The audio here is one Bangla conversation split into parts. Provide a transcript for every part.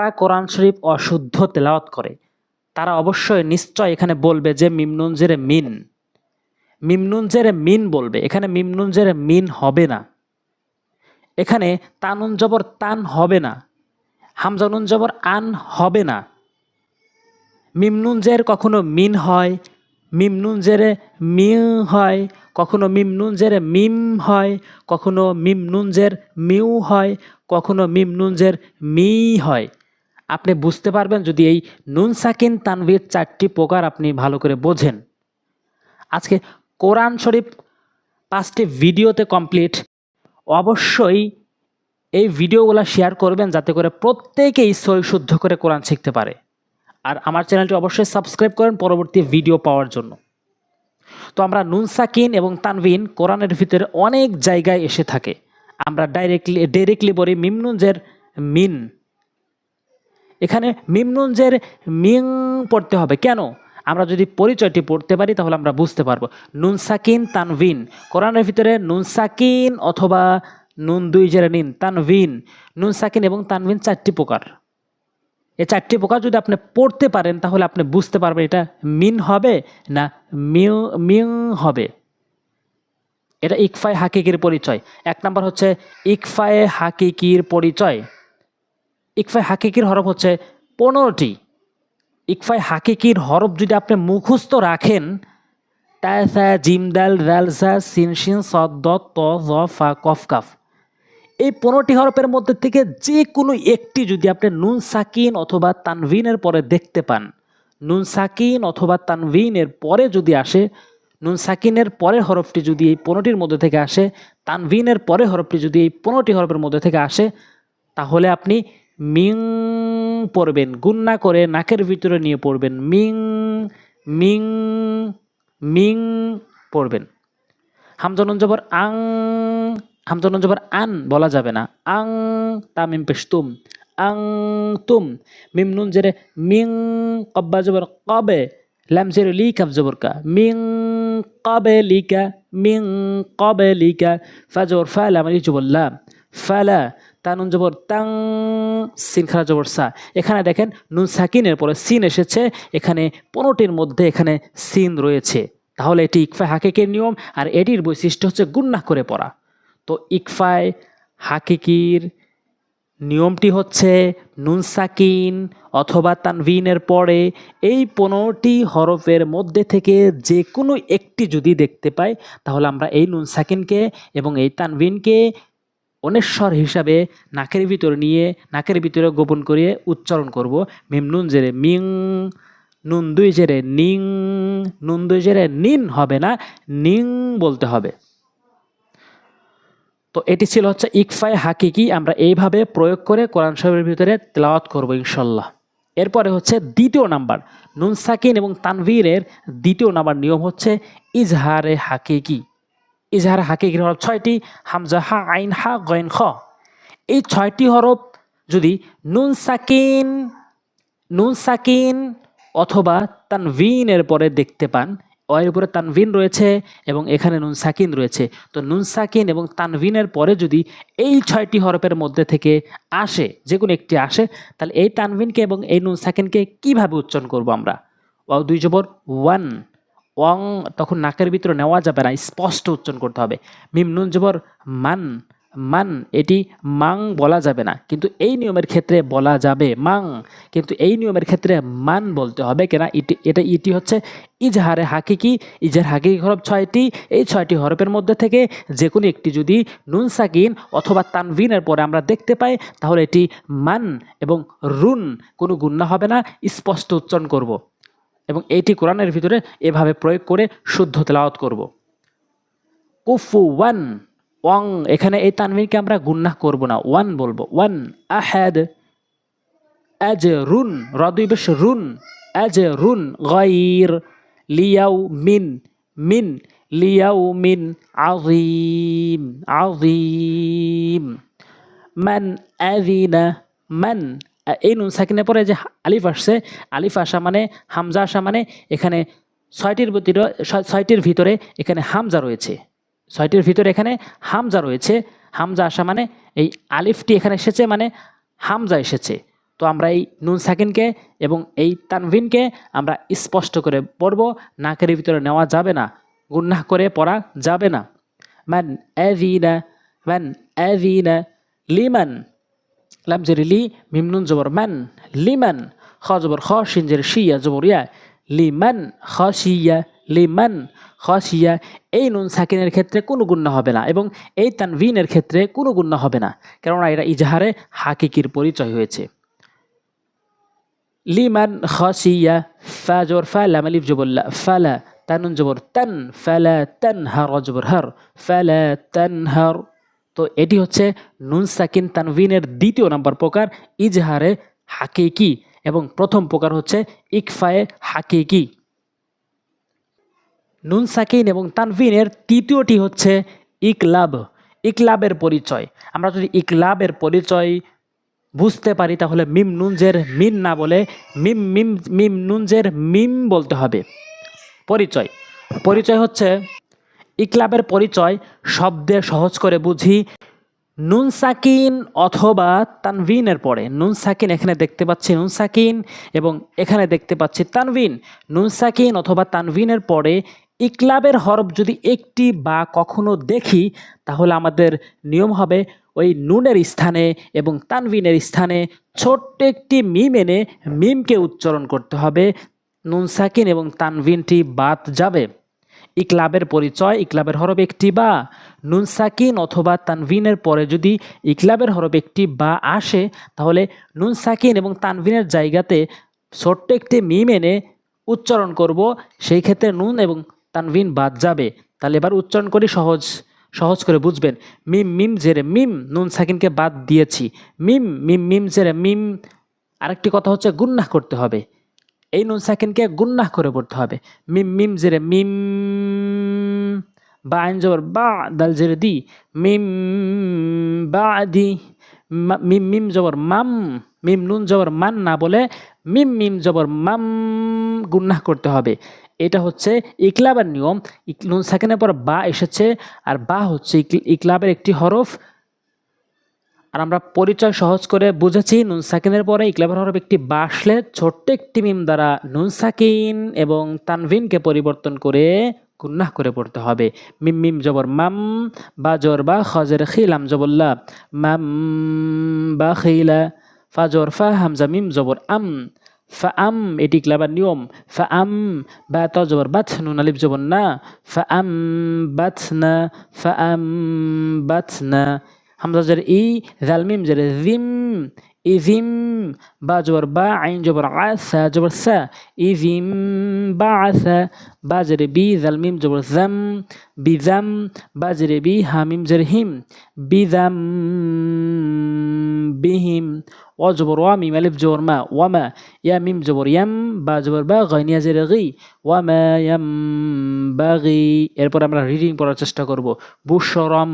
যারা কোরআন শরীফ অশুদ্ধ তেলাওয়াত করে, তারা অবশ্যই নিশ্চয় এখানে বলবে যে মিমনুন জেরে মিন। মিমনুন জেরে মিন বলবে, এখানে মিমনুন জেরে মিন হবে না। এখানে তানুন জবর তান হবে না হামজানুন জবর আন হবে না। মিমনুন জের কখনো মিন হয়, মিমনুন জেরে মিউ হয়, কখনো মিমনুন জেরে মিম হয়, কখনো মিমনুন জের মিউ হয়, কখনো মিমনুন জের মি হয়। আপনি বুঝতে পারবেন যদি এই নুন সাকিন তানভীর চারটি প্রকার আপনি ভালো করে বোঝেন। আজকে কোরআন শরীফ পাঁচটি ভিডিওতে কমপ্লিট। অবশ্যই এই ভিডিওগুলো শেয়ার করবেন যাতে করে প্রত্যেকেই সই শুদ্ধ করে কোরআন শিখতে পারে। আর আমার চ্যানেলটি অবশ্যই সাবস্ক্রাইব করেন পরবর্তী ভিডিও পাওয়ার জন্য। তো আমরা নুন সাকিন এবং তানভিন কোরআনের ভিতরে অনেক জায়গায় এসে থাকে। আমরা ডাইরেক্টলি ডাইরেক্টলি বলি মিমনুনজের মিন। এখানে মিমনুনজের মিং পড়তে হবে। কেন? আমরা যদি পরিচয়টি পড়তে পারি, তাহলে আমরা বুঝতে পারব। নুনসাকিন তানভিন। কোরআনের ভিতরে নুনসাকিন অথবা নুন দুই জেরে নিন, তানভিন। নুনসাকিন এবং তানভিন চারটি প্রকার। এই চারটি প্রকার যদি আপনি পড়তে পারেন, তাহলে আপনি বুঝতে পারবেন এটা মিন হবে না মিউ মিউ হবে। এটা ইকফায় হাকিকির পরিচয়। এক নাম্বার হচ্ছে ইকফায়ে হাকিকির পরিচয়। ইকফায় হাকিকির হরফ হচ্ছে পনেরোটি। ইকফায় হাকিকির হরফ যদি আপনি মুখস্থ রাখেন তাসা জিমদাল রালসা সিনসিন সদ্দ ত, জ, ফা, কফ, কাফ। এই পনেরোটি হরফের মধ্যে থেকে যে কোনো একটি যদি আপনি নুন সাকিন অথবা তানভিনের পরে দেখতে পান, নুন সাকিন অথবা তানভিনের পরে যদি আসে, নুন সাকিনের পরের হরফটি যদি এই পনেরোটির মধ্যে থেকে আসে, তানভিনের পরে হরফটি যদি এই পনেরোটি হরফের মধ্যে থেকে আসে, তাহলে আপনি মিং পড়বেন গুন্না করে নাকের ভিতরে নিয়ে পড়বেন, মিং মিং মিং পড়বেন। হামজনুন জবর আং হামজনুন জবর আন বলা যাবে না। আং তামিম পেশ তুম আং তুম। মিম নুন জেরে মিং, কব্বা জবর কবে, লাম জেরে লি কাব জবর কা। মিং কবে লিকা মিং কবে লিকা ফা জবর ফা লাম আলি জবর লাম। ফালা তানুন জবর তাং, সিন খারা জবর সা। এখানে দেখেন নুন সাকিনের পরে সিন এসেছে, এখানে পনেরোটির মধ্যে এখানে সিন রয়েছে। তাহলে এটি ইকফায় হাকিকের নিয়ম, আর এটির বৈশিষ্ট্য হচ্ছে গুন্না করে পড়া। তো ইকফায় হাকিকির নিয়মটি হচ্ছে নুন সাকিন অথবা তানভিনের পরে এই পনেরোটি হরফের মধ্যে থেকে যে কোনো একটি যদি দেখতে পাই, তাহলে আমরা এই নুন সাকিনকে এবং এই তানভিনকে অনেশ্বর হিসাবে নাকের ভিতরে নিয়ে, নাকের ভিতরে গোপন করিয়ে উচ্চারণ করব। মিম নুন জেরে মিং, নুন দুই জেরে নিং, নুন দুই জেরে নিন হবে না, নিং বলতে হবে। তো এটি ছিল হচ্ছে ইকফায় হাকিকি। আমরা এইভাবে প্রয়োগ করে কোরআন সাহেবের ভিতরে তেলাওয়াত করব ইনশাল্লাহ। এরপরে হচ্ছে দ্বিতীয় নাম্বার, নুন সাকিন এবং তানভীরের দ্বিতীয় নাম্বার নিয়ম হচ্ছে ইজহারে হাকিকি। ইজহারে হাকিকির হরফ ছয়টি, হামজা, হা, আইন, হা, গয়েন, খ। এই ছয়টি হরফ যদি নুন সাকিন নুন সাকিন অথবা তানভিনের পরে দেখতে পান অয়ের উপরে তানভিন রয়েছে এবং এখানে নুন সাকিন রয়েছে। তো নুন সাকিন এবং তানভিনের পরে যদি এই ছয়টি হরফের মধ্যে থেকে আসে, যে কোনো একটি আসে, তাহলে এই তানভিনকে এবং এই নুন সাকিনকে কীভাবে উচ্চারণ করব আমরা? ওয়াও, দুই জবর, ওয়ান। ওয়াং তখন নাকের ভিতরে নেওয়া যাবে না, স্পষ্ট উচ্চারণ করতে হবে। মিম নুন জবর মান মান, এটি মাং বলা যাবে না। কিন্তু এই নিয়মের ক্ষেত্রে বলা যাবে মাং। কিন্তু এই নিয়মের ক্ষেত্রে মান বলতে হবে কেনা? ইটি এটা ইটি হচ্ছে ইজহারে হাকিকি, ইজহার হাকিকি হরফ ছয়টি। এই ছয়টি হরফের মধ্যে থেকে যে কোনো একটি যদি নুন সাকিন অথবা তানভিনের পরে আমরা দেখতে পাই, তাহলে এটি মান এবং রুন কোনো গুন্না হবে না, স্পষ্ট উচ্চারণ করব। এবং এইটি কোরআনের ভিতরে এভাবে প্রয়োগ করে শুদ্ধ তেলাওয়াত করব। কুফু ওয়ান ওয়াং, এখানে এই তানভিনকে আমরা গুন্নাহ করব না। ওয়ান বলব, ওয়ান আহাদ অ্যাজ রুন রদুই বেশ রুন অ্যাজ রুন গয়ির লিয়াউ মিন মিন লিয়াও মিন আজিম আজিম মান আদিনা মান এই নুন সাকিনের পরে যে আলিফ আসছে, আলিফ আসা মানে হামজা আসা মানে এখানে ছয়টির ভিতরে ছয়টির ভিতরে এখানে হামজা রয়েছে। ছয়টির ভিতরে এখানে হামজা রয়েছে। হামজা আসা মানে এই আলিফটি এখানে এসেছে মানে হামজা এসেছে। তো আমরা এই নুন সাকিনকে এবং এই তানভিনকে আমরা স্পষ্ট করে পড়ব। নাকের ভিতরে নেওয়া যাবে না। গুন্নাহ করে পড়া যাবে না। মান অ্যাভিনা মান অ্যাভিনা লিমান লাম জের লি মিম নুন জবর মান লিমান খ জবর খ শিন জের শিয়া জবর ইয়া লিমান খ শিয়া লিমান খ শিয়া এই নুন সাকিনের ক্ষেত্রে কোনো গুণ্য হবে না এবং এই তানভিনের ক্ষেত্রে কোনো গুণ্য হবে না কেননা এটা ইজাহারে হাকিকির পরিচয় হয়েছে লিমান খসিয়া ফা জবর ফা লাম আলিফ জবল্লা ফালা তানুন জবর তান ফালা তান হার জবর হার ফালা তান হার তো এটি হচ্ছে নুন সাকিন তানভিনের দ্বিতীয় নাম্বার প্রকার ইজহারে হাকিকি এবং প্রথম প্রকার হচ্ছে ইকফায়ে হাকিকি। নুন সাকিন এবং তানভিনের তৃতীয়টি হচ্ছে ইকলাব। ইকলাবের পরিচয়। আমরা যদি ইকলাবের পরিচয় বুঝতে পারি, তাহলে মিম নুনজের মিন না বলে মিম মিম মিম নুনজের মিম বলতে হবে। পরিচয়। পরিচয় হচ্ছে ইকলাবের পরিচয় শব্দে সহজ করে বুঝি। নুন সাকিন অথবা তানভিনের পরে। নুন সাকিন এখানে দেখতে পাচ্ছি নুন সাকিন এবং এখানে দেখতে পাচ্ছি তানভিন। নুন সাকিন অথবা তানভিনের পরে ইকলাবের হরফ যদি একটি বা কখনো দেখি, তাহলে আমাদের নিয়ম হবে ওই নুনের স্থানে এবং তানভিনের স্থানে ছোট্ট একটি মিম এনে মিমকে উচ্চারণ করতে হবে। নুন সাকিন এবং তানভিনটি বাদ যাবে। ইকলাবের পরিচয়, ইকলাবের হরফ একটি বা, নুন সাকিন অথবা তানভিনের পরে যদি ইকলাবের হরফ একটি বা আসে, তাহলে নুন সাকিন এবং তানভিনের জায়গাতে ছোট্ট একটি মিম এনে উচ্চারণ করব, সেই ক্ষেত্রে নুন এবং তানভিন বাদ যাবে। তাহলে এবার উচ্চারণ করি সহজ সহজ করে বুঝবেন। মিম মিম, জেরে, মিম, নুন সাকিনকে বাদ দিয়েছি। মিম মিম মিম, জেরে, মিম, আরেকটি কথা হচ্ছে গুন্নাহ করতে হবে। এই নুন সাকিনকে গুন্নাহ করে পড়তে হবে। মিম মিম জেরে মিম, বা আইন জবর বা, দাল জেরে দি, মিম, বা, দি মিম মিম জবর মাম, মিম, নুন জবর মান না বলে মিম মিম জবর মাম গুন্নাহ করতে হবে। এটা হচ্ছে ইকলাবের নিয়ম। নুন সাকিনের পর বা এসেছে, আর বা হচ্ছে ইক- ইকলাবের একটি হরফ আর আমরা পরিচয় সহজ করে বুঝেছি, নুন সাকিনের পরে ইকলাবের হরফ একটি বা আসলে ছোট্ট একটি মিম দ্বারা নুন সাকিন এবং তানভিনকে পরিবর্তন করে গুন্নাহ করে পড়তে হবে। মিম মিম জবর মাম, বা জর, বা খজর খিলাম জবল্লা মাম, বা খিলা, ফা জর, ফা হামজা মিম জবর আম, ফা আম, এটি ক্লাবার নিয়ম। ফা আম, বা ত জবর বাথ নুন আলিফ জবর না। ফা আম বাথ না, ফা আম বাথ না। হামজা জের ই জালমিম জের জিম ইজিম বা জবর বা আইন, জবর আসা, জবর সা ইজিম বা আসা, বা জের বি জালমিম জবর জাম বিজাম বা জের বি হামিম জের হিম বিজাম বিহিম ও জবর ওয়া মিম আলিফ জবর মা ওয়ামা ইয়া মিম জবর ইয়াম বা জবর বা গইনিয়া জের গি ওয়ামা ইয়াম বাগি এরপর আমরা রিডিং পড়ার চেষ্টা করব বুশরম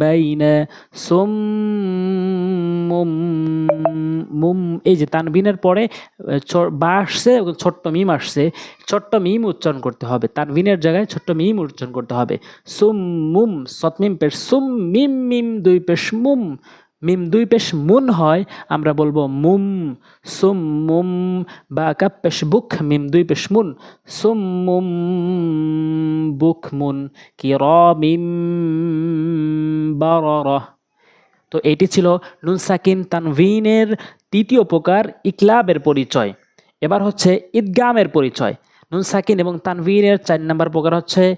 বাইনা সুম মুম মুম এই যে তানবিনের পরে বা আসছে ছোট্ট মিম আসছে ছোট্ট মিম উচ্চারণ করতে হবে তানবিনের জায়গায় ছোট্ট মিম উচ্চারণ করতে হবে সুম মুম সৎ মিম পেশ সুম মিম মিম দুই পেশ মুম মিম দুই পেশ মুন হয়, আমরা বলব মুম, সুম, মুম, বা কাপ পেশ বুক, মিম দুই পেশ মুন। সুম, মুম, বুক, মুন কি র মিম বা র তো এটি ছিল নুন সাকিন তানভিনের তৃতীয় প্রকার ইকলাবের পরিচয়। এবার হচ্ছে ঈদগামের পরিচয়। নুন সাকিন এবং তানভিনের চার নম্বর প্রকার হচ্ছে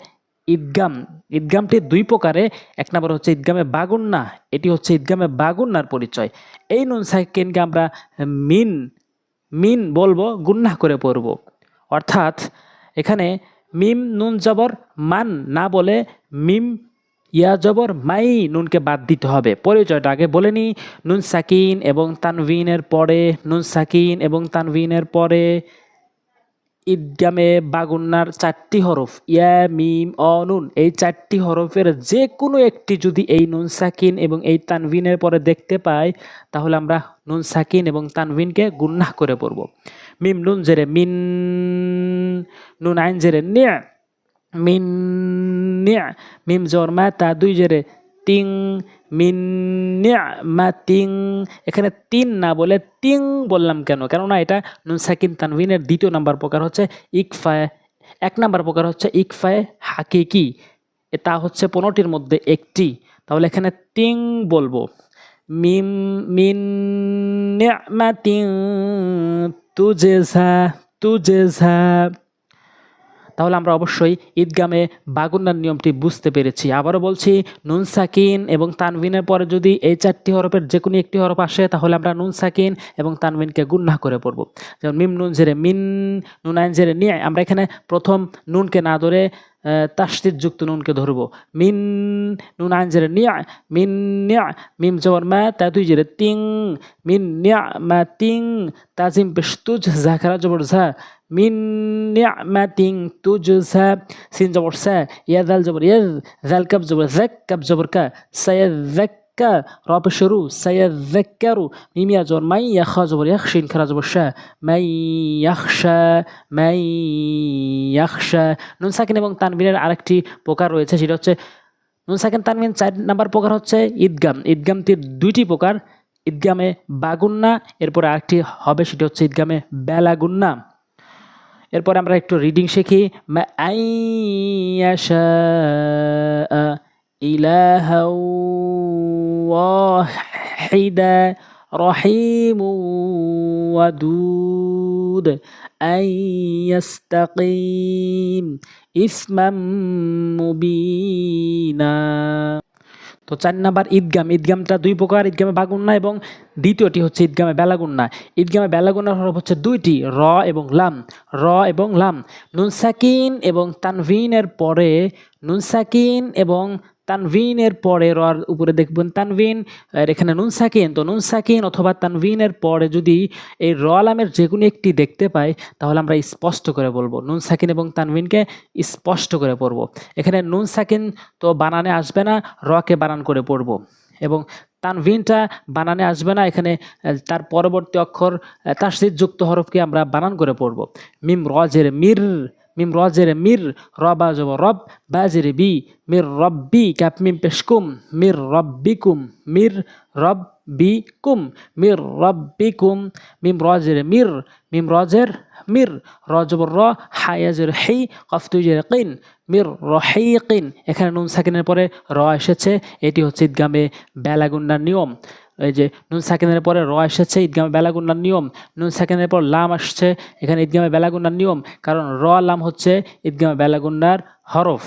ঈদগাম ঈদগামটি দুই প্রকারে, এক নম্বর হচ্ছে ঈদগামে বাগুন্না, এটি হচ্ছে ঈদগামে বাগুন্নার পরিচয়। এই নুন সাকিনকে আমরা মিন মিন বলব, গুন্না করে পড়ব। অর্থাৎ এখানে মিম নুন জবর, মান না বলে মিম ইয়া জবর, মাই নুনকে বাদ দিতে হবে। পরিচয়টা আগে বলে নিই, নুন সাকিন এবং তানভিনের পরে, নুন সাকিন এবং তানভিনের পরে ঈদগামে বাগুন্নার চারটি হরফ, ইয়া, মিম, অ, নুন, এই চারটি হরফের যে কোনো একটি যদি এই নুন সাকিন এবং এই তানভিনের পরে দেখতে পাই, তাহলে আমরা নুন সাকিন এবং তানভিনকে গুন্নাহ করে পড়ব। মিম, নুন জেরে মিন, নুন আইন জেরে নিয়া মিন নিয়া মিম জোর মা তা দুই জেরে তিং মিন নি'মাতিন, এখানে তিন না বলে তিং বললাম কেন? কেননা এটা নুন সাকিন তানভিনের দ্বিতীয় নাম্বার প্রকার হচ্ছে ইকফায় এক নাম্বার প্রকার হচ্ছে ইকফায় হাকিকি। তা হচ্ছে পনেরোটির মধ্যে একটি। তাহলে এখানে তিং বলব। মিম, মিন নি'মাতিন তুজেঝা তুজেঝা তাহলে আমরা অবশ্যই ঈদগামে বাগুন্নার নিয়মটি বুঝতে পেরেছি। আবারও বলছি, নুন, সাকিন এবং তানভিনের পরে যদি এই চারটি হরফের যে কোনো একটি হরফ আসে, তাহলে আমরা নুন, সাকিন এবং তানভিনকে গুন্না করে পড়ব। যেমন মিম, নুন, জেরে মিন নুন আইন জেরে নিয়ে আমরা এখানে প্রথম নুনকে না ধরে তাস্তির যুক্ত নুনকে ধরব। মিন নুন আইন জেরে নিয়া মিন নিয়া মিম জবর মা, তা দুই জেরে তিং, মিন নিয়া মা তিং তাজিম পেশতুজ ঝাখারা জবর ঝা, মিন নি'মাতিন তুজসা সিন জবর সা, ইয়া দাল জবর ইয়া দাল কাপ জবর জ্যাক কাপ জবর কা সায়া র শুরু সায়াযাক্কারু মিম ইয়া জবর মাই ইয়া খা জবর ইয়া শিন খারা জবর শা মাই ইয়াখশা মাই ইয়াখশা নুন সাকিন এবং তানবিনের আরেকটি প্রকার রয়েছে সেটা হচ্ছে নুন সাকিন তানবিন চার নাম্বার প্রকার হচ্ছে ঈদগাম। ঈদগামটির দুইটি প্রকার, ঈদগামে বাগুন্না, এরপরে আরেকটি হবে সেটি হচ্ছে ঈদগামে বেলাগুন্না। এরপর আমরা একটু রিডিং শিখি। মা আইয়াশা ইলাহা ওয়াহিদা رحيم ودود أن يستقيم إثما مبينا তো চার নাম্বার ঈদগাম ঈদগামটা দুই প্রকার ঈদগামে বাগুন্না এবং দ্বিতীয়টি হচ্ছে ঈদগামে বেলাগুন্না ঈদগামে বেলাগুন্নার হরফ হচ্ছে দুইটি র এবং লাম র এবং লাম নুন সাকিন এবং তানভিনের পরে নুন সাকিন এবং তানভিনের পরে রর উপরে দেখবেন তানভিন আর এখানে নুন সাকিন, তো নুন সাকিন অথবা তানভিনের পরে যদি এই র আলামের যে কোনো একটি দেখতে পাই, তাহলে আমরা স্পষ্ট করে বলব। নুন সাকিন এবং তানভিনকে স্পষ্ট করে পড়ব। এখানে নুন সাকিন তো বানানে আসবে না, রকে বানান করে পড়ব। এবং তানভিনটা বানানে আসবে না, এখানে তার পরবর্তী অক্ষর যুক্ত হরফকে আমরা বানান করে পড়ব। মিম, রজের মির মিম রজের মির রবা জব রব বাজের বি মির রব্বি ক্যাপ মিম পেশকুম মির রব্বিকুম মির রব্বিকুম মির রব্বিকুম মিম রজের মির মিম রজের মির রজবর র হায়াজের হেই কফতুজের কিন মির রহিকিন এখানে নুন সাকিনের পরে র এসেছে এটি হচ্ছে ঈদগামে বেলাগুন্ডার নিয়ম এই যে নুন সাকিনের পরে র এসেছে, ঈদগামে বেলাগুন্নার নিয়ম। নুন সাকিনের পর লাম আসছে, এখানে ঈদগামে বেলাগুন্নার নিয়ম। কারণ র, লাম হচ্ছে ঈদগামে বেলাগুন্নার হরফ।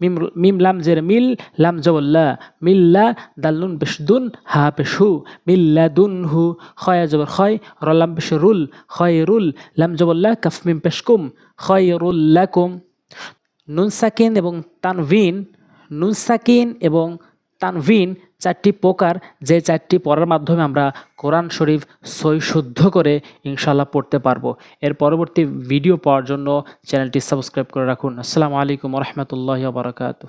মিম মিম, লাম জের মিল, লাম জবল্লা মিল্লা দাল নুন পেশ দুন, হা পেশ মিল্লা দুন হু, খয়া জবর খয়। র, লাম পেশ রুল, খয় রুল। লাম জবল্লা কাফ, মিম পেশ কুম, খয় রুল্লাকুম নুন সাকিন এবং তানভিন, নুন সাকিন এবং তানভিন চারটি প্রকার যে চারটি পড়ার মাধ্যমে আমরা কোরআন শরীফ সই শুদ্ধ করে ইনশাল্লাহ পড়তে পারব। এর পরবর্তী ভিডিও পাওয়ার জন্য চ্যানেলটি সাবস্ক্রাইব করে রাখুন। আসসালামু আলাইকুম রহমতুল্লাহ বারকাতু